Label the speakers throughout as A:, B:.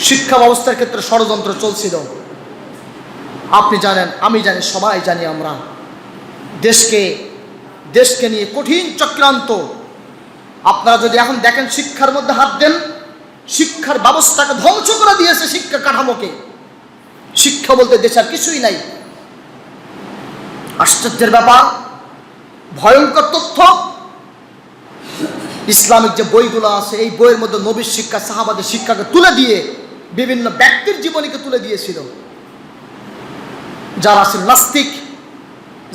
A: শিক্ষা ব্যবস্থার ক্ষেত্রে ষড়যন্ত্র চলছিল। আপনি জানেন, আমি জানি, সবাই জানি আমরা। দেশকে দেশকে নিয়ে কঠিন চক্রান্ত। আপনারা যদি এখন দেখেন, শিক্ষার মধ্যে হাত দেন, শিক্ষার ব্যবস্থাকে ধ্বংস করে দিয়েছে শিক্ষা কাঠামোকে। শিক্ষা বলতে দেশের কিছুই নাই। আশ্চর্যের ব্যাপার, ভয়ঙ্কর তথ্য। ইসলামিক যে বইগুলো আছে, এই বইয়ের মধ্যে নবীর শিক্ষা, সাহাবাদের শিক্ষাকে তুলে দিয়ে বিভিন্ন ব্যক্তির জীবনীকে তুলে দিয়েছিল। যারা ছিল নাস্তিক,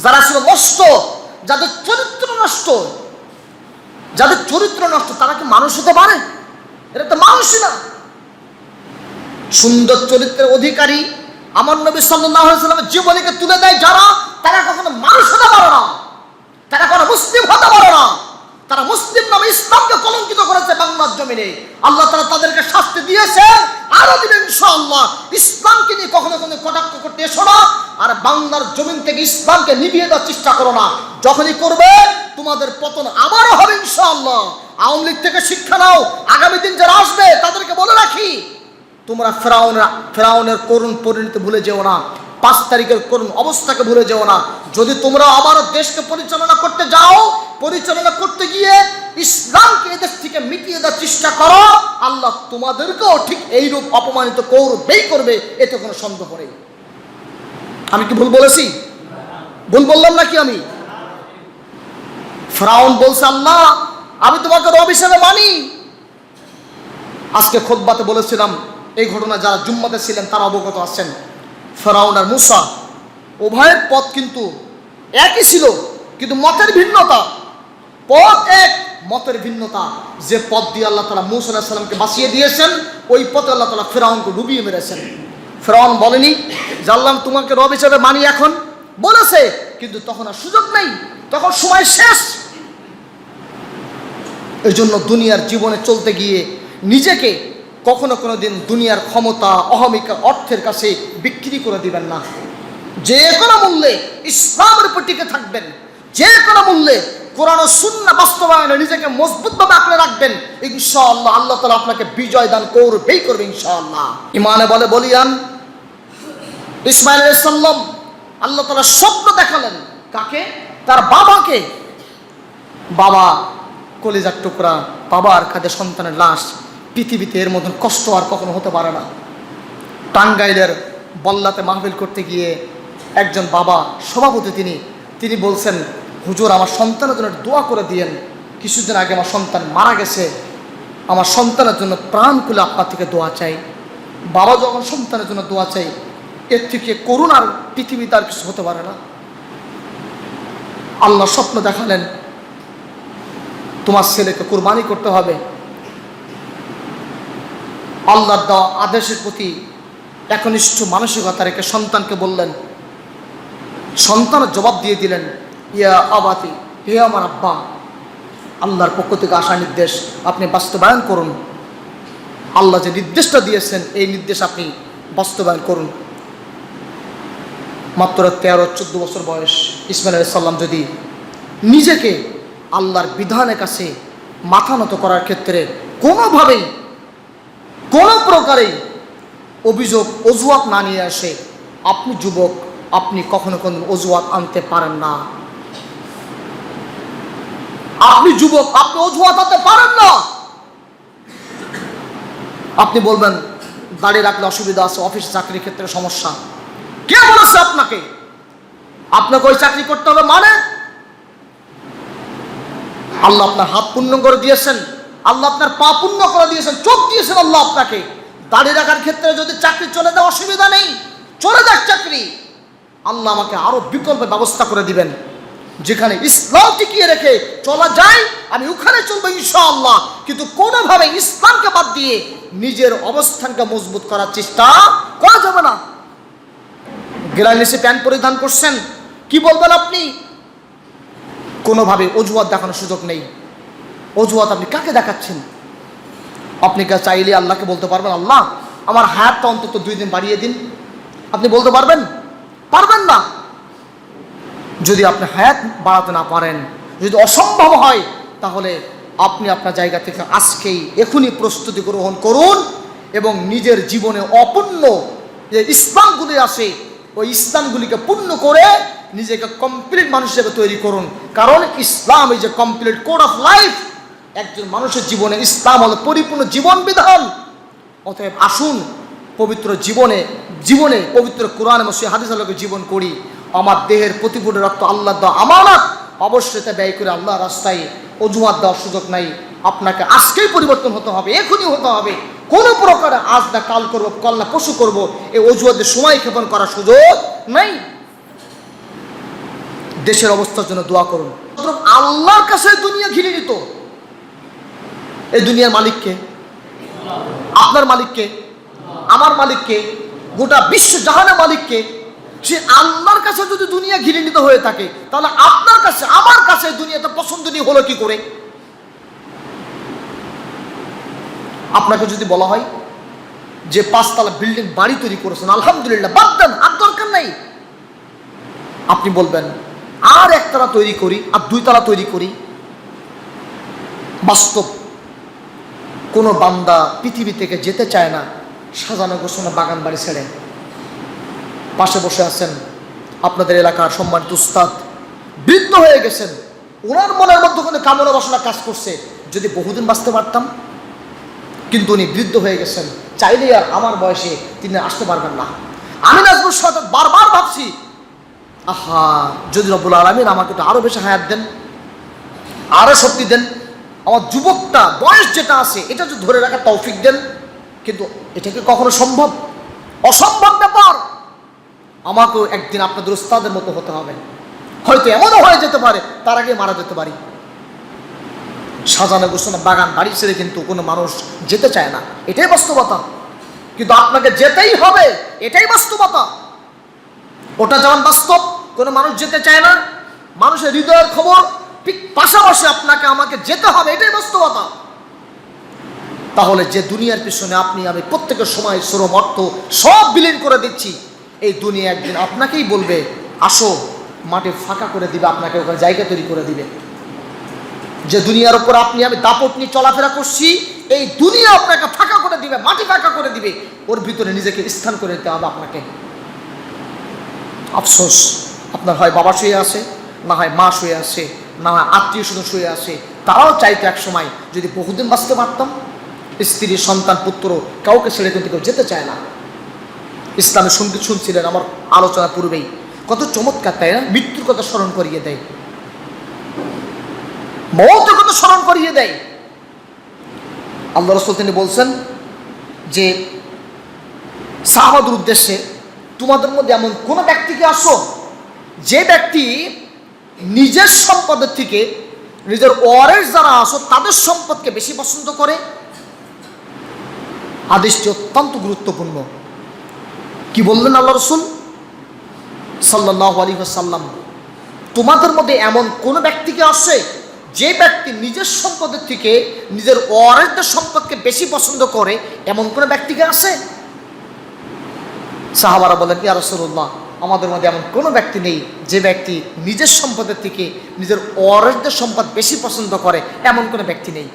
A: যারা ছিল নষ্ট, যাদের চরিত্র নষ্ট, যাদের চরিত্র নষ্ট, তারা কি মানুষ হতে পারে? এটা তো মানুষই না। সুন্দর চরিত্রের অধিকারী আমার নবী সাল্লামের জীবনীকে তুলে দেয় যারা, তারা কখনো মানুষ হতে পারে না। তারা কোনো মুসলিম হতে পারে না। তারা মুসলিম নামে ইসলামকে কলঙ্কিত করেছে বাংলার জমিনে। আল্লাহ তারা তাদেরকে শাস্তি দিয়েছে আরও দিবেন ইনশাআল্লাহ। ইসলামকে নিয়ে কখনো কোনো কটাক্ষ করতে এসো না। আর বাংলার জমিন থেকে ইসলামকে নিভিয়ে দেওয়ার চেষ্টা করো না। যখনই করবে, তোমাদের পতন আবারও হবে ইনশাআল্লাহ। আওয়ামী লীগ থেকে শিক্ষা নাও। আগামী দিন যারা আসবে, তাদেরকে বলে রাখি, তোমরা ফেরাউনের ফেরাউনের করুণ পরিণতি ভুলে যেও না। পাঁচ তারিখের করুণ অবস্থাকে ভুলে যেও না। যদি তোমরা আবার দেশকে পরিচালনা করতে যাও পরিচালনা করতে গিয়ে ইসলামকে এদের থেকে মিটিয়ে দেওয়ার চেষ্টা করো, আল্লাহ তোমাদেরকেও ঠিক এইরূপ অপমানিত করবেই করবে, এতে কোনো সন্দেহ নেই। আমি কি ভুল বলেছি? ভুল বললাম নাকি আমি? ফ্রাউন বলছে, আল্লাহ, আমি তোমাকে হিসেবে মানি। আজকে খোদবাতে বলেছিলাম, এই ঘটনা যারা জুম্মাতে ছিলেন, তারা অবগত আছেন। ফেরাউন আর মুসা, উভয়ের পথ কিন্তু একই ছিল, কিন্তু মতের ভিন্নতা। পথ এক, মতের ভিন্নতা। যে পথ দিয়ে আল্লাহ তালা মুসা সাল্লামকে বাঁচিয়ে দিয়েছেন, ওই পথে আল্লাহ তালা ফেরাউনকে ডুবিয়ে মেরেছেন। ফেরাউন বলেনি জানলাম তোমাকে রব হিসেবে মানি এখন। বলেছে, কিন্তু তখন আর সুযোগ নেই। তখন সময় শেষ। এই জন্য দুনিয়ার জীবনে চলতে গিয়ে নিজেকে কখনো কোনো দিন দুনিয়ার ক্ষমতা, অহমিকা, অর্থের কাছে বিক্রি করে দিবেন না। যে কোনো মূল্যে ইসলামের উপর টিকে থাকবেন। যে কোনো মূল্যে কোরআন ও শূন্য বাস্তবায়নে নিজেকে মজবুতভাবে আঁকড়ে রাখবেন, ইনশাআল্লাহ আল্লাহ তালা আপনাকে বিজয় দান করবেই করবে ইনশাআল্লাহ। ইমানে বলে বলিয়ান, ইসমাইল সাল্লাম আল্লাহ তালা স্বপ্ন দেখালেন, কাকে? তার বাবাকে। বাবা কলিজার টুকরা, বাবার কাঁধে সন্তানের লাশ, পৃথিবীতে এর মতন কষ্ট আর কখনো হতে পারে না। টাঙ্গাইলের বল্লাতে মাহবিল করতে গিয়ে একজন বাবা সভাপতি তিনি তিনি বলছেন হুজুর আমার সন্তানের জন্য দোয়া করে দিয়েন। কিছুদিন আগে আমার সন্তান মারা গেছে। আমার সন্তানের জন্য প্রাণ খুলে আপনার থেকে দোয়া চাই। বাবা যখন সন্তানের জন্য দোয়া চাই, এর থেকে করুণ আর পৃথিবীতে আর কিছু হতে পারে না। আল্লাহ স্বপ্ন দেখালেন, তোমার ছেলেকে কুরবানি করতে হবে। আল্লাহর দেওয়া আদেশের প্রতি একনিষ্ঠ মানসিকতা রেখে সন্তানকে বললেন, সন্তানের জবাব দিয়ে দিলেন ইয়া আবাতি, হে আমার আব্বা, আল্লাহর পক্ষ থেকে আসা নির্দেশ আপনি বাস্তবায়ন করুন। আল্লাহ যে নির্দেশটা দিয়েছেন, এই নির্দেশ আপনি বাস্তবায়ন করুন। মাত্র তেরো, চোদ্দ বছর বয়স, ইসমাইল সাল্লাম যদি নিজেকে আল্লাহর বিধানের কাছে মাথা নত করার ক্ষেত্রে কোনোভাবেই, কোনো প্রকারেই অভিযোগ, অজুহাত না নিয়ে আসে, আপনি যুবক, আপনি কখনো কোনো অজুহাত আনতে পারেন না। আপনি যুবক, আপনি অজুহাত আনতে পারেন না। আপনি বলবেন দাঁড়িয়ে রাখলে অসুবিধা আছে, অফিস চাকরির ক্ষেত্রে সমস্যা। কে বলেছে আপনাকে? আপনাকে ওই চাকরি করতে হবে মানে? আল্লাহ আপনার হাত পূর্ণ করে দিয়েছেন। আল্লাহ আপনার পা পূর্ণ করে দিয়েছেন। চোখ দিয়েছেন আল্লাহ আপনাকে। দাঁড়িয়ে রাখার ক্ষেত্রে যদি চাকরি চলে দেওয়া অসুবিধা নেই, চলে যাক চাকরি। আল্লাহ আমাকে আরও বিকল্প ব্যবস্থা করে দিবেন। যেখানে ইসলাম টিকিয়ে রেখে চলা যায়, আমি ওখানে চলবো ইনশাআল্লাহ। কিন্তু কোনোভাবে ইসলামকে বাদ দিয়ে নিজের অবস্থানকে মজবুত করার চেষ্টা করা যাবে না। গেলানিসে প্যান্ট পরিধান করছেন। কি বলবেন আপনি? কোনোভাবে অজুহাত দেখানোর সুযোগ নেই। অজুহাত আপনি কাকে দেখাচ্ছেন? আপনি কে চাইলে আল্লাহকে বলতে পারবেন, আল্লাহ, আমার হায়াতটা অন্তত দুই দিন বাড়িয়ে দিন আপনি বলতে পারবেন? পারবেন না। যদি আপনি হায়াত বাড়াতে না পারেন, যদি অসম্ভব হয়, তাহলে আপনি আপনার জায়গা থেকে আজকেই এখনই প্রস্তুতি গ্রহণ করুন এবং নিজের জীবনে অপূর্ণ যে ইসলামগুলি আছে, ওই ইসলামগুলিকে পূর্ণ করে নিজেকে কমপ্লিট মানুষ হিসেবে তৈরি করুন। কারণ Islam is a complete code of life একজন মানুষের জীবনে ইসলাম হলো পরিপূর্ণ জীবন বিধান। অতএব আসুন, পবিত্র জীবনে জীবনে পবিত্র কোরআন এবং সে হাদিস আলোকে জীবন করি। আমার দেহের প্রতিপুট রক্ত আল্লাহ দেওয়া আমানত, অবশ্যই তা ব্যয় করে আল্লাহ রাস্তায় অজুহাত দেওয়ার সুযোগ নাই। আপনাকে আজকেই পরিবর্তন হতে হবে, এখনই হতে হবে। কোনো প্রকারে আজ না কাল করব, কল না পশু করব, এই অজুহাতের সময় ক্ষেপণ করার সুযোগ নাই। দেশের অবস্থার জন্য দোয়া করুন। আল্লাহর কাছে দুনিয়া ঘিরে নিত। এই দুনিয়ার মালিককে আপনার মালিককে আমার মালিককে গোটা বিশ্ব জাহানের মালিককে সে আল্লাহর কাছে যদি দুনিয়া ঘৃণিত হয়ে থাকে, তাহলে আপনার কাছে, আমার কাছে দুনিয়াটা পছন্দনীয় হলো কি করে? আপনাকে যদি বলা হয় যে পাঁচতলা বিল্ডিং বাড়ি তৈরি করেছেন, আলহামদুলিল্লাহ, বাদ দেন, আর দরকার নাই। আপনি বলবেন, আর একতলা তৈরি করি, আর দুইতলা তৈরি করি। বাস্তব, কোনো বান্দা পৃথিবী থেকে যেতে চায় না, সাজানো গোছানো বাগান বাড়ি ছেড়ে। পাশে বসে আছেন আপনাদের এলাকার সম্মানিত উস্তাদ। বৃদ্ধ হয়ে গেছেন। ওনার মনের মধ্যে কোনো কামনা বাসনা কাজ করছে। যদি বহুদিন বাঁচতে পারতাম, কিন্তু উনি বৃদ্ধ হয়ে গেছেন। চাইলেই আর আমার বয়সে তিনি আসতে পারবেন না। আমি নাজমুল সাথে বারবার ভাবছি, আহা, যদি রব্বুল আলমিন আমাকে তো আরও বেশি হায়াত দেন আরও শক্তি দেন, আমার যুবকটা বয়স যেটা আছে, এটা যদি ধরে রাখার তৌফিক দেন, কিন্তু এটা কি কখনো সম্ভব? অসম্ভব ব্যাপার। আমাকেও একদিন আপনাদের উস্তাদের মতো হতে হবে। হয়তো এমনও হয়ে যেতে পারে, তার আগে মারা যেতে পারি। সাজানো গোছানো বাগান, বাড়ি ছেড়ে কিন্তু কোনো মানুষ যেতে চায় না। এটাই বাস্তবতা। কিন্তু আপনাকে যেতেই হবে, এটাই বাস্তবতা। ওটা যেমন বাস্তব, কোনো মানুষ যেতে চায় না। মানুষের হৃদয়ের খবর ঠিক পাশাপাশি আপনাকে আমাকে যেতে হবে, এটাই বাস্তবতা। তাহলে যে দুনিয়ার পিছনে আপনি আমি প্রত্যেকের সময় শ্রম, অর্থ সব বিলীন করে দিচ্ছি। এই দুনিয়া একদিন আপনাকেই বলবে, আসো মাটি ফাঁকা করে দিবে, আপনাকে ওখানে জায়গা তৈরি করে দিবে। যে দুনিয়ার উপর আপনি, আমি দাপট নিয়ে চলাফেরা করছি, এই দুনিয়া আপনাকে ফাঁকা করে দিবে, মাটি ফাঁকা করে দিবে। ওর ভিতরে নিজেকে স্থান করে দিতে হবে আপনাকে। আফসোস, আপনার হয় বাবা শুয়ে আছে, না হয় মা শুয়ে আছে, না হয় আত্মীয় স্বজন শুয়ে আছে। তারাও চাইতো এক সময় যদি বহুদিন বাঁচতে পারতাম, স্ত্রী, সন্তান, পুত্র কাউকে ছেড়ে কিন্তু কেউ যেতে চায় না। ইসলামের সংগীত শুনছিলেন আমার আলোচনা পূর্বেই। কত চমৎকার, তাই না? মৃত্যুর কথা স্মরণ করিয়ে দেয়। মৌতের কথা স্মরণ করিয়ে দেয়। আল্লাহ রসুল তিনি বলছেন যে, সাহাবাদের উদ্দেশ্যে তোমাদের মধ্যে এমন কোনো ব্যক্তিকে আসো যে ব্যক্তি নিজের সম্পদের থেকে নিজের ওয়ারেস যারা আসো তাদের সম্পদকে বেশি পছন্দ করে? আদেশটি অত্যন্ত গুরুত্বপূর্ণ। কি বললেন আল্লাহ রসুল? সাল্লাহ আলী সাল্লাম তোমাদের মধ্যে এমন কোন ব্যক্তিকে আসে যে ব্যক্তি নিজের সম্পদের থেকে নিজের ওয়ারেসদের সম্পদকে বেশি পছন্দ করে? এমন কোন ব্যক্তিকে আসে সাহাবারা বলেন, ইয়া রসুল্লাহ আমাদের মধ্যে এমন কোনো ব্যক্তি নেই যে ব্যক্তি নিজের সম্পদের থেকে নিজের ওয়ারেসদের সম্পদ বেশি পছন্দ করে, এমন কোনো ব্যক্তি নেই।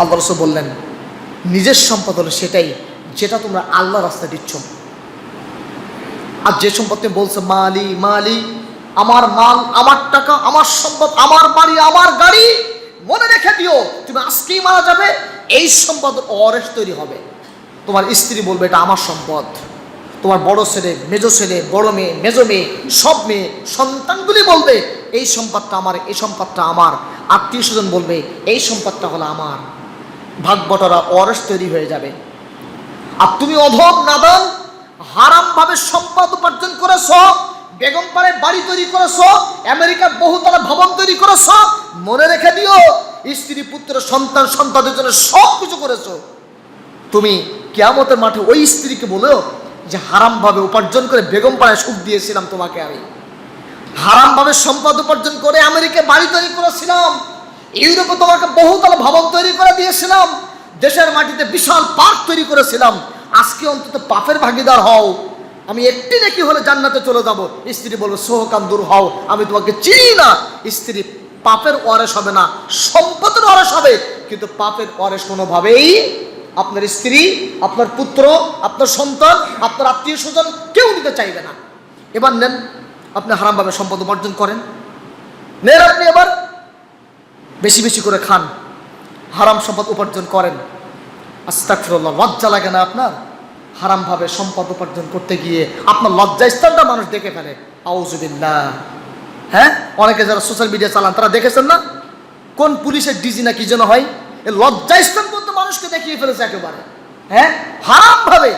A: আল্লাহ রসুল বললেন, নিজের সম্পদ হলো সেটাই যেটা তোমরা আল্লাহ রাস্তায় দিচ্ছ। আর যে সম্পদ তুমি বলছো, মালি মালি, আমার মাল, আমার টাকা, আমার সম্পদ, আমার বাড়ি, আমার গাড়ি, মনে রেখে দিও, তুমি আজকেই মারা যাবে, এই সম্পদ অরেস তৈরি হবে। তোমার স্ত্রী বলবে, এটা আমার সম্পদ। তোমার বড় ছেলে, মেজো ছেলে, বড় মেয়ে, মেজো মেয়ে, সব মেয়ে, সন্তানগুলি বলবে, এই সম্পদটা আমার, এই সম্পদটা আমার। আত্মীয় স্বজন বলবে, এই সম্পদটা হলো আমার। ভাগ বটরা অরস তৈরি হয়ে যাবে। আর তুমি অধম নাদান হারাম ভাবে সম্পদ উপার্জন করেছ, বেগম পাড়ে বাড়ি তৈরি করেছ, আমেরিকার বহুতলা ভবন তৈরি করেছ, মনে রেখে দিও, স্ত্রী, পুত্র, সন্তান সন্তানের জন্য সব কিছু করেছ। তুমি কেয়ামতের মাঠে ওই স্ত্রীকে বলো যে, হারামভাবে উপার্জন করে বেগম পাড়ায় সুখ দিয়েছিলাম তোমাকে আমি। হারামভাবে সম্পদ উপার্জন করে আমেরিকায় বাড়ি তৈরি করেছিলাম, ইউরোপে তোমাকে বহুতলা ভবন তৈরি করে দিয়েছিলাম, দেশের মাটিতে বিশাল পার্ক তৈরি করেছিলাম আজকে অন্তত পাপের ভাগিদার হও। আমি একটি নাকি হলে জান্নাতে চলে যাব। স্ত্রী বলবে, সোহকান, দূর হও। আমি তোমাকে চিনি না। স্ত্রী, পাপের ওয়ারেস হবে না। সম্পদের ওয়ারেস হবে। কিন্তু পাপের ওয়ারেস কোনোভাবেই আপনার স্ত্রী, আপনার পুত্র, আপনার সন্তান, আপনার আত্মীয় স্বজন কেউ নিতে চাইবে না। এবার নেন, আপনি হারামভাবে সম্পদ উপার্জন করেন। নেন আপনি এবার বেশি বেশি করে খান। হারাম সম্পদ উপার্জন করেন। আস্তাকফিরুল্লাহ লজ্জা লাগে না আপনার? হারামভাবে সম্পদ উপার্জন করতে গিয়ে আপনার লজ্জা স্থানটা মানুষ দেখে ফেলে। আউজুবিল্লাহ হ্যাঁ? অনেকে যারা সোশ্যাল মিডিয়া চালান, তারা দেখেছেন না? কোন পুলিশের ডিজি না কি যেন হয়? এ লজ্জা স্থান পর্যন্ত মানুষকে দেখিয়ে ফেলেছে একেবারে। হ্যাঁ? হারামভাবে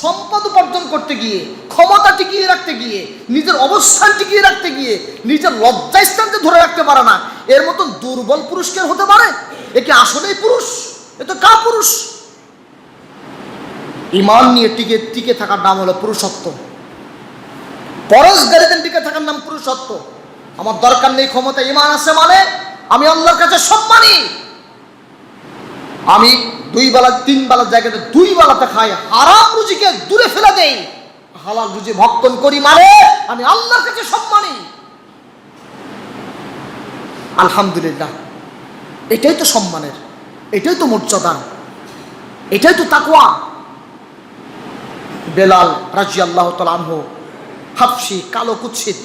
A: সম্পদ উপার্জন করতে গিয়ে, ক্ষমতা টিকিয়ে রাখতে গিয়ে, নিজের অবস্থান টিকিয়ে রাখতে গিয়ে, নিজের লজ্জা স্থানকে ধরে রাখতে পারে না, এর মতন দুর্বল পুরুষকে হতে পারে? এ কি আসলেই পুরুষ? এ তো কা পুরুষ ইমান নিয়ে টিকে টিকে থাকার নাম হলো পুরুষত্ব। পরশগারিতে টিকে থাকার নাম পুরুষত্ব। আমার দরকার নেই ক্ষমতা, ইমান আছে মানে আমি আল্লাহর কাছে সম্মানী। আমি দুই বেলা, তিন বেলার জায়গাতে দুই বেলাতে খাই, হারাম রুজিকে দূরে ফেলে দেই। হালাল রুজি ভক্ষণ করি মানে আমি আল্লাহর কাছে সম্মানী। আলহামদুলিল্লাহ, এটাই তো সম্মানের, এটাই তো মর্যাদা এটাই তো তাকুয়া বেলাল রাজি আল্লাহ তালহ হাফসি, কালো কুৎসিত,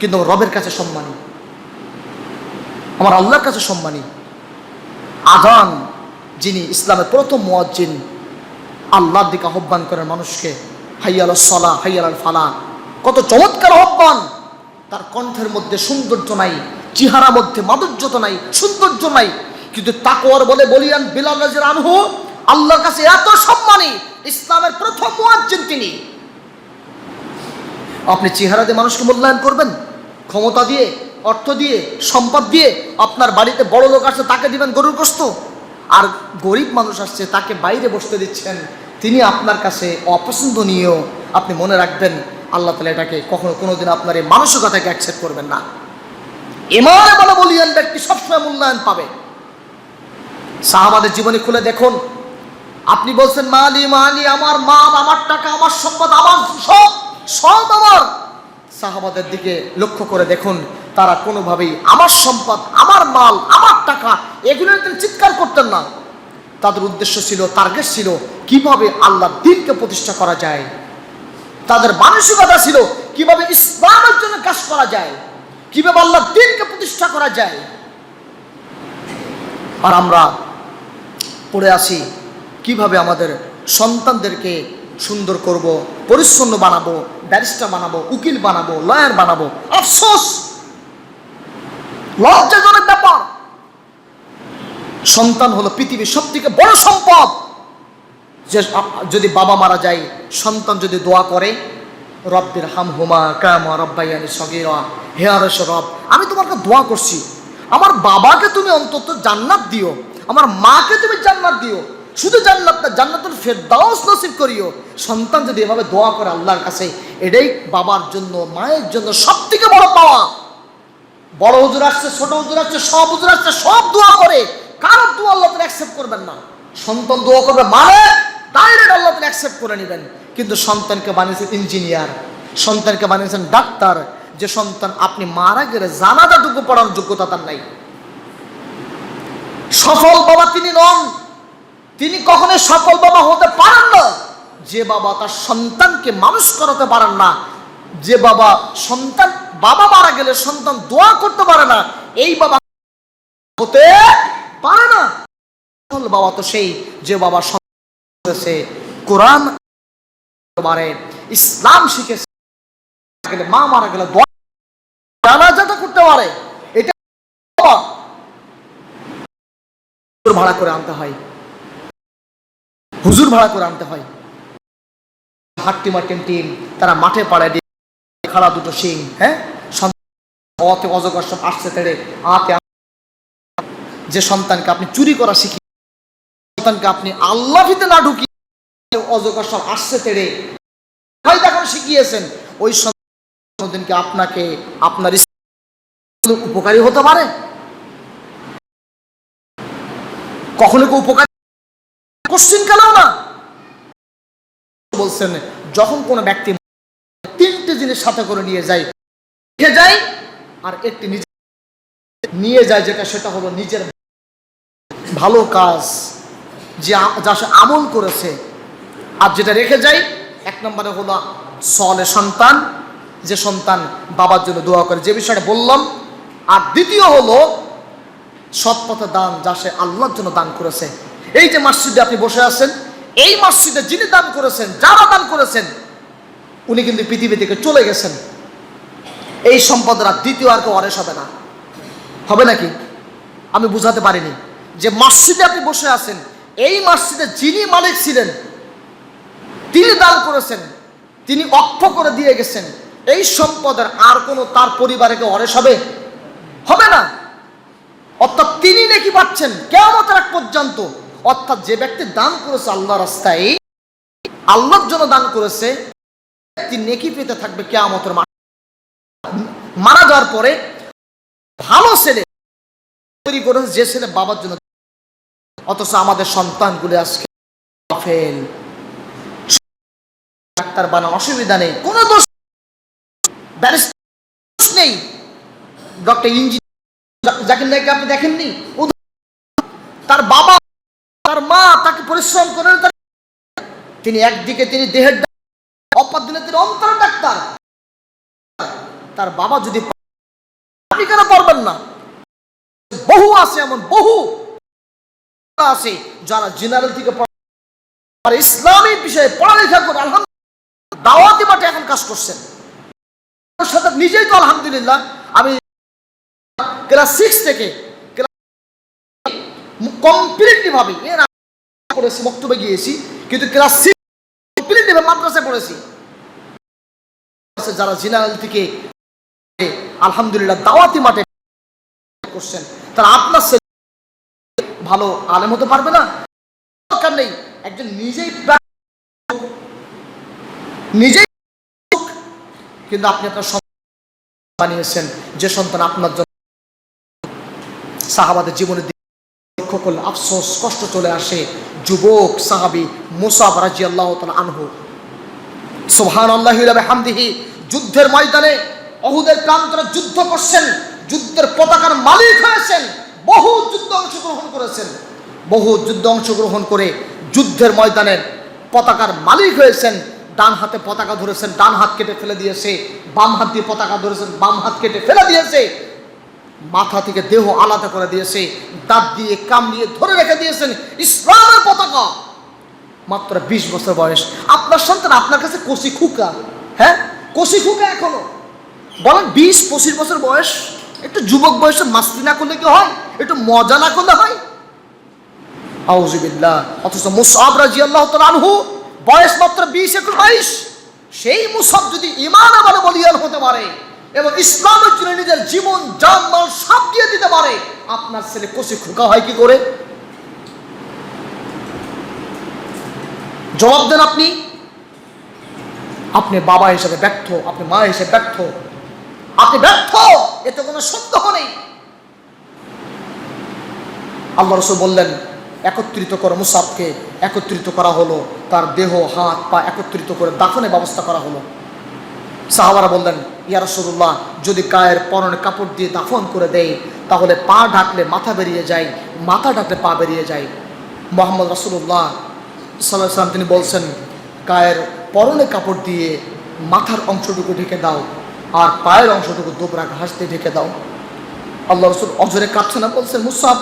A: কিন্তু রবের কাছে সম্মানী। আমার আল্লাহর কাছে সম্মানী। আজান, যিনি ইসলামের প্রথম মুয়াজ্জিন, আল্লাহর দিকে আহ্বান করেন মানুষকে, হাইয়াল সলা, হাইয়াল ফালা। কত চমৎকার আহ্বান! তার কণ্ঠের মধ্যে সৌন্দর্য নাই চেহারা মধ্যে মাধুর্যতা নাই, সৌন্দর্য নাই। কিন্তু তাকওয়ার বলে বলিয়ান বিলাল রাজের আনহু, আল্লাহর কাছে এত সম্মানী! ইসলামের প্রথম মুয়াজ্জিন তিনি। আপনি চেহারা দিয়ে মানুষকে মূল্যায়ন করবেন, ক্ষমতা দিয়ে, অর্থ দিয়ে, সম্পদ দিয়ে আপনার বাড়িতে বড় লোক আসছে তাকে দিবেন গরুর গোস্ত আর গরিব মানুষ আসছে তাকে বাইরে বসতে দিচ্ছেন। তিনি আপনার কাছে অপছন্দনীয়। আপনি মনে রাখবেন, আল্লাহ তালা এটাকে কখনো কোনোদিন আপনার এই মানসিকতাকে অ্যাকসেপ্ট করবেন না। এমানে বলে বলিয়ান ব্যক্তি সবসময় মূল্যায়ন পাবে। সাহাবাদের জীবনী খুলে দেখুন। আপনি বলছেন, মালি মালি, আমার মাল, আমার টাকা, আমার সম্পদ, আমার সব সব আমার। সাহাবাদের দিকে লক্ষ্য করে দেখুন, তারা কোনোভাবেই আমার সম্পদ, আমার মাল, আমার টাকা এগুলো চিৎকার করতেন না। তাদের উদ্দেশ্য ছিল টার্গেট ছিল, কীভাবে আল্লাহ দিনকে প্রতিষ্ঠা করা যায়। তাদের মানসিকতা ছিল, কীভাবে ইসলামের জন্য কাজ করা যায়, কীভাবে আল্লাহ দিনকে প্রতিষ্ঠা করা যায়। আর আমরা পড়ে আসি কীভাবে আমাদের সন্তানদেরকে সুন্দর করব, পরিচ্ছন্ন বানাবো, ব্যারিস্টার বানাবো, উকিল বানাবো লয়ার বানাবো? আফসোস! লজ্জাজনক ব্যাপার! সন্তান হলো পৃথিবীর সব থেকে বড় সম্পদ! যে যদি বাবা মারা যায়, সন্তান যদি দোয়া করে, রব্বের হাম হুমা কামা রব্বাইয়ানি সগিরা হে আরশ রব, আমি তোমাকে দোয়া করছি। আমার বাবাকে তুমি অন্তত জান্নাত দিও। আমার মাকে তুমি জান্নাত দিও। শুধু জান্নাত না, জান্নাতুল ফেরদাউস নসিব করিও। সন্তান যদি এভাবে দোয়া করে আল্লাহর কাছে, এটাই বাবার জন্য, মায়ের জন্য সব থেকে বড় পাওয়া। বড় হুজুর আসছে, ছোট হুজুর আসছে, সব হুজুর আসছে, সব দোয়া করে। কারও দোয়া আল্লাহ তালা অ্যাকসেপ্ট করবেন না। সন্তান দোয়া করবে মানে ডাইরেক্ট আল্লাহ তালা অ্যাকসেপ্ট করে নেবেন। কিন্তু সন্তানকে বানিয়েছেন ইঞ্জিনিয়ার সন্তানকে বানিয়েছেন ডাক্তার। যে সন্তান আপনি মারা গেলে জানাজাটুকু পড়ার যোগ্যতা তার নাই। সফল বাবা তিনি নন। তিনি কখনো সফল বাবা হতে পারেন না। যে বাবা তার সন্তানকে মানুষ করাতে পারেন না, যে বাবা সন্তান, বাবা মারা গেলে সন্তান দোয়া করতে পারে না, এই বাবা হতে পারে না। সফল বাবা তো সেই যে বাবা সন্তান কোরআন পারে ইসলাম শিখেছে গেলে মা মারা গেলে দোয়া জানাজাটা করতে পারে। এটা ভাড়া করে আনতে হয়। হুজুর ভাড়া করে আনতে হয়। হাট্টি মার্টিন টিম, তারা মাঠে পাড়ায় দিয়ে খাড়া দুটো শিং হ্যাঁ? অতে অজগর সব তেড়ে আতে যে সন্তানকে আপনি চুরি করা শিখি সন্তানকে আপনি আল্লাহিতে না ঢুকিয়ে অজগর সব আসছে তেড়ে। এখন শিখিয়েছেন, ওই সন্তানকে আপনাকে, আপনার উপকারী হতে পারে? কখনো কি উপকারী কোশ্চিন কেনও না। বলছেন, যখন কোনো ব্যক্তি তিনটে জিনিস সাথে করে নিয়ে যায় রেখে যায়, আর একটি নিজে নিয়ে যায়, যেটা সেটা হলো নিজের ভালো কাজ, যে যা সে আমল করেছে, আর যেটা রেখে যায়, এক নম্বরে হলো সলে সন্তান, যে সন্তান বাবার জন্য দোয়া করে, যে বিষয়টা বললাম। আর দ্বিতীয় হলো সৎপথে দান, যা সে আল্লাহর জন্য দান করেছে এই যে মসজিদে আপনি বসে আছেন, এই মসজিদে যিনি দান করেছেন, যারা দান করেছেন, উনি কিন্তু পৃথিবী থেকে চলে গেছেন। এই সম্পদরা দ্বিতীয় আর কেউ অরেস হবে না। হবে নাকি? আমি বুঝাতে পারিনি। যে মসজিদে আপনি বসে আছেন, এই মসজিদে যিনি মালিক ছিলেন, তিনি দান করেছেন, তিনি অক্ষ করে দিয়ে গেছেন, এই সম্পদের আর কোনো তার পরিবারে কেউ অরেস হবে? হবে না। অর্থাৎ তিনি নাকি পাচ্ছেন কেমন এক পর্যন্ত অর্থাৎ যে ব্যক্তি দান করেছে আল্লাহ রাস্তায়, আল্লাহর জন্য দান করেছে তিনি নেকি পেতে থাকবে কেয়ামতের মারা যাওয়ার পরে ভালো ছেলে তৈরি করেছে, যে ছেলে বাবার জন্য অথচ আমাদের সন্তানগুলি আজকে ডাক্তার বানান অসুবিধা নেই, কোনো দোষ নেই। ডক্টর ইঞ্জিনিয়ার জাকির নাইকে আপনি দেখেননি? তার বাবা তার মা তাকে পরিশ্রম করেন তিনি একদিকে তিনি দেহের অপর দিনে তিনি অন্তর ডাক্তার। তার বাবা যদি আপনি কেন পারবেন না? বহু আছে এমন, বহু আছে যারা জেনারেল থেকে আর ইসলামী বিষয়ে পড়ালেখা করে আলহামদুলিল্লাহ দাওয়াতি মাঠে এখন কাজ করছেন। সাথে নিজেই তো আলহামদুলিল্লাহ, আমি ক্লাস সিক্স থেকে কমপ্লিটলি ভাবে। এর পড়েছি, বক্তব্যে গিয়েছি, কিন্তু ক্লাস সিক্স কমপ্লিটলি মাদ্রাসায় পড়েছি। যারা জেনারেল থেকে আলহামদুলিল্লাহ দাওয়াতি মাঠে করছেন, তারা আপনার ছেলে ভালো আলেম হতে পারবে না। দরকার নেই, একজন নিজেই নিজেই কিন্তু আপনি আপনার সন্তান বানিয়েছেন, যে সন্তান আপনার জন্য সাহাবাদের জীবনের দিকে লক্ষ্য করলে আফসোস, কষ্ট চলে আসে। যুবক, সাহাবি মুসাব রাজি আল্লাহ আনহু। সোহান আল্লাহ হামদিহি যুদ্ধের ময়দানে অহুদের প্রান্তরে যুদ্ধ করছেন, যুদ্ধের পতাকার মালিক হয়েছেন, বহু যুদ্ধ অংশগ্রহণ করেছেন। বহু যুদ্ধ অংশগ্রহণ করে যুদ্ধের ময়দানে পতাকার মালিক হয়েছেন, ডান হাতে পতাকা ধরেছেন, ডান হাত কেটে ফেলে দিয়েছে, বাম হাত দিয়ে পতাকা ধরেছেন, বাম হাত কেটে ফেলে দিয়েছে। মাথা থেকে দেহ আলাদা করে দিয়েছে, দাঁত দিয়ে, কাম দিয়ে ধরে রেখে দিয়েছেন ইসলামের পতাকা। মাত্র বিশ বছর বয়স। আপনার সন্তান আপনার কাছে কষি খুকা? হ্যাঁ? কষি খুকা এখনও? বলেন, বিশ, পঁচিশ বছর বয়স? একটু যুবক বয়সে মাস্তি না করলে কি হয়? একটু মজা না করলে হয়? আউজুবিল্লাহ অথচ মুসাব রাজি আল্লাহ আনহু, বয়স মাত্র বিশ একুশ বাইশ। সেই মুসাব যদি ইমান আবার বলিয়াল হতে পারে এবং ইসলামের জন্য নিজের জীবন, জান, মাল সব দিয়ে দিতে পারে। আপনার ছেলে কষি খুকা হয় কি করে? জবাব দেন আপনি। আপনি বাবা হিসেবে ব্যর্থ, আপনি মা হিসেবে ব্যর্থ। আপনি ব্যর্থ, এতে কোনো সন্দেহ নেই। আল্লাহ রসুল বললেন, একত্রিত করো মুসাবকে, একত্রিত করা হলো। তার দেহ, হাত, পা একত্রিত করে দাফনের ব্যবস্থা করা হলো। সাহাবারা বললেন ইয়া রসুল্লাহ যদি গায়ের পরনে কাপড় দিয়ে দাফন করে দেয় তাহলে পা ঢাকলে মাথা বেরিয়ে যায়, মাথা ঢাকলে পা বেরিয়ে যায়। মোহাম্মদ রসুল্লাহ সাল্লাহ সাল্লাম তিনি বলছেন, গায়ের পরনে কাপড় দিয়ে মাথার অংশটুকু ঢেকে দাও, আর পায়ের অংশটুকু দোবরা ঘাস দিয়ে ঢেকে দাও। আল্লাহ রসুল অজরে কাঁদছে না, বলছেন মুসাফ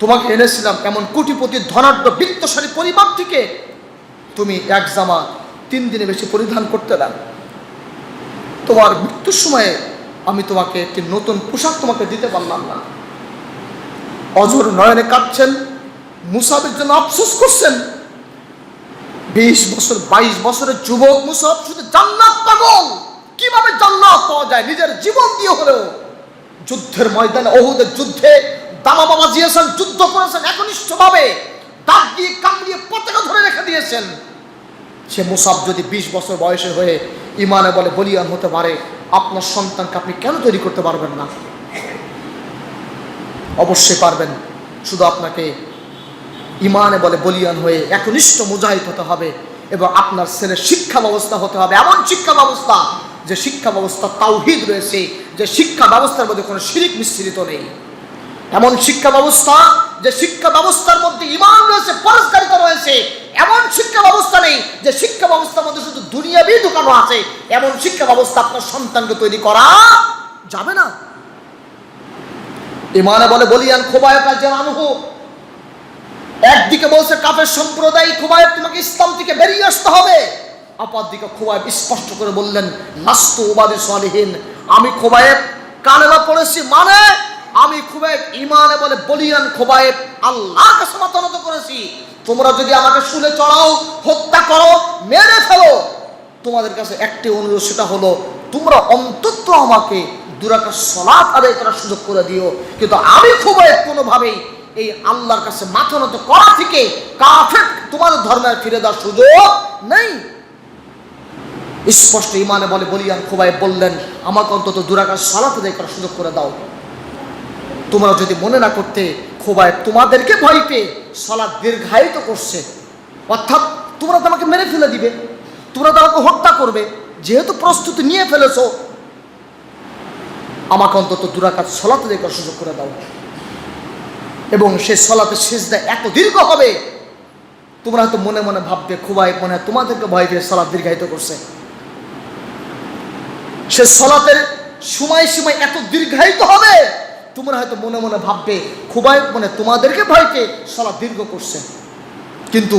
A: তোমাকে এনেছিলাম এমন কোটিপতি ধনাঢ্য বৃত্তশালী পরিবার থেকে। তুমি এক জামা তিন দিনে বেশি পরিধান করতে না। তোমার মৃত্যুর সময়ে আমি তোমাকে একটি নতুন পোশাক তোমাকে দিতে পারলাম না। অজর নয়নে কাঁদছেন মুসাফের জন্য আফসোস করছেন। বিশ বছর, বাইশ বছরের যুবক মুসাফ শুধু জান্নাত পাগল। কীভাবে জান্নাত পাওয়া যায়? নিজের জীবন দিয়ে হলেও। যুদ্ধের ময়দানে, অহুদের যুদ্ধে দামা বাবা দিয়েছেন যুদ্ধ করেছেন একনিষ্ঠভাবে। দাঁত দিয়ে কামড়িয়ে পতাকা ধরে রেখে দিয়েছেন। সে মুসাফ যদি বিশ বছর বয়সে হয়ে ইমানে বলে বলিয়ান হতে পারে, আপনার সন্তানকে আপনি কেন তৈরি করতে পারবেন না? অবশ্যই পারবেন, শুধু আপনাকে ইমানে বলে বলিয়ান হয়ে একনিষ্ঠ মুজাহিদ হতে হবে এবং আপনার ছেলের শিক্ষা ব্যবস্থা হতে হবে। এমন শিক্ষা ব্যবস্থা যে শিক্ষা ব্যবস্থা তাওহিদ রয়েছে, যে শিক্ষা ব্যবস্থার মধ্যে কোনো শিরিক মিশ্রিত নেই। এমন শিক্ষা ব্যবস্থা যে শিক্ষা ব্যবস্থার মধ্যে ইমান রয়েছে পরস্কারিতা রয়েছে, এমন শিক্ষা ব্যবস্থা নেই যে শিক্ষা ব্যবস্থার মধ্যে শুধু দুনিয়াবি ঢুকানো আছে, এমন শিক্ষা ব্যবস্থা আপনার সন্তানকে তৈরি করা যাবে না। ইমানে বলে, বলিয়ান খোবায় কাজ আনহু, একদিকে বলছে, কাফের সম্প্রদায় খুবাইব তোমাকে ইসলাম থেকে বেরিয়ে আসতে হবে। অপর দিকে খুবাইব স্পষ্ট করে বললেন নাস্তু উবাদি সালিহীন, আমি খুবাইব কালেমা পড়েছি মানে আমি খুবাইব ইমানে বলে বলিয়ান খুবাইব আল্লাহ কাছে মাতানত করেছি। তোমরা যদি আমাকে শুলে চড়াও, হত্যা করো, মেরে ফেলো, তোমাদের কাছে একটি অনুরোধ, সেটা হলো, তোমরা অন্তত আমাকে দুরাকার সলাৎ আদায় করার সুযোগ করে দিও। কিন্তু আমি খুবই কোনোভাবেই এই আল্লাহর কাছে মাথা নত করা থেকে কাফের তোমাদের ধর্মের ফিরে দেওয়ার সুযোগ নেই। স্পষ্ট ইমানে বলে বলিয়ান খুবাই বললেন, আমাকে অন্তত দুরাকার সলাৎ আদায় করার সুযোগ করে দাও। তোমরা যদি মনে না করতে খোবায় তোমাদেরকে ভয় পেয়ে সলাৎ দীর্ঘায়িত করছে, অর্থাৎ তোমরা তোমাকে মেরে ফেলে দিবে, তোমরা তোমাকে হত্যা করবে, যেহেতু প্রস্তুতি নিয়ে ফেলেছো, আমাকে অন্তত দুরাকাত সলাতে দেখার সুযোগ করে দাও। এবং সে সলাতে শেষদা এত দীর্ঘ হবে, তোমরা হয়তো মনে মনে ভাববে খুবাই মনে হয় তোমাদেরকে ভয় পেয়ে সলাৎ দীর্ঘায়িত করছে। সে সলাতের সময় সময় এত দীর্ঘায়িত হবে তোমরা হয়তো মনে মনে ভাববে খুবাই মনে তোমাদেরকে ভয় পেয়ে সলাৎ দীর্ঘ করছে। কিন্তু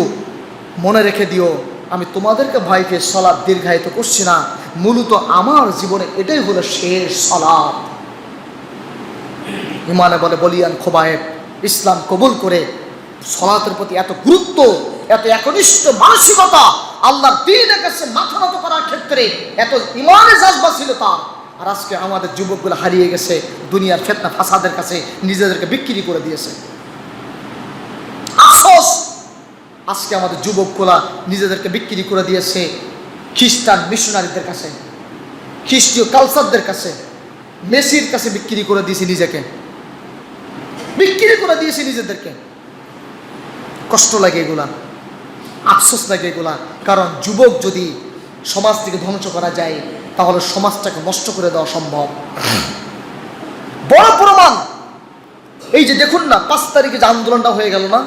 A: মনে রেখে দিও, আমি তোমাদেরকে ভয় পেয়ে সলাৎ দীর্ঘায়িত করছি না। মূলত আমার জীবনে এটাই হলো শেষ সলাৎ ইমানে বলে, বলিয়ান খোবায়েব, ইসলাম কবুল করে সলাতের প্রতি এত গুরুত্ব, এত একনিষ্ঠ মানসিকতা, আল্লাহর দিনের কাছে মাথা নত করার ক্ষেত্রে এত ইমানে জাজবা ছিল তার। আর আজকে আমাদের যুবকগুলো হারিয়ে গেছে, দুনিয়ার ফেতনা ফাসাদের কাছে নিজেদেরকে বিক্রি করে দিয়েছে। আফসোস! আজকে আমাদের যুবকগুলা নিজেদেরকে বিক্রি করে দিয়েছে খ্রিস্টান মিশনারিদের কাছে, খ্রিস্টীয় কালচারদের কাছে, মেসির কাছে বিক্রি করে দিয়েছে নিজেকে। বিক্রি করে দিয়েছে নিজেদেরকে। কষ্ট লাগে এগুলা, আফসোস লাগে এগুলা। কারণ যুবক যদি সমাজ থেকে ধ্বংস করা যায় তাহলে সমাজটাকে নষ্ট করে দেওয়া সম্ভব। বড় প্রমাণ! এই যে দেখুন না, পাঁচ তারিখে যে আন্দোলনটা হয়ে গেল না?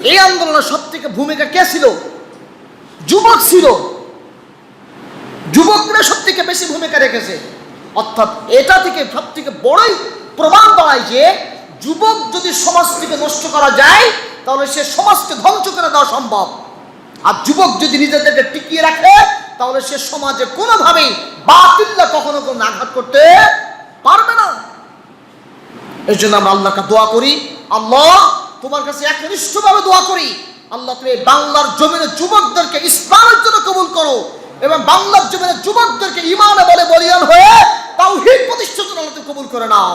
A: এই আন্দোলনের সব থেকে ভূমিকা কে ছিল? যুবক ছিল। যুবকরা সব থেকে বেশি ভূমিকা রেখেছে। অর্থাৎ এটা থেকে সব থেকে বড়ই প্রমাণ দাঁড়ায় যে, যুবক যদি সমাজ থেকে নষ্ট করা যায়, তাহলে সে সমাজকে ধ্বংস করে দেওয়া সম্ভব। আর যুবক যদি নিজেদেরকে টিকিয়ে রাখে তাহলে সে সমাজে কোনোভাবেই বাতিল্লা কখনো কোনো আঘাত করতে পারবে না। এর জন্য আমরা আল্লাহকে দোয়া করি, আল্লাহ তোমার কাছে একনিষ্ঠভাবে দোয়া করি, আল্লাহ তুমি বাংলার জমিনের যুবকদেরকে ইসলামের জন্য কবুল করো এবং বাংলার জমিনের যুবকদেরকে ইমানে বলে বলিয়ান হয়ে তাও হিট প্রতিষ্ঠার জন্য আল্লাহ কবুল করে নাও।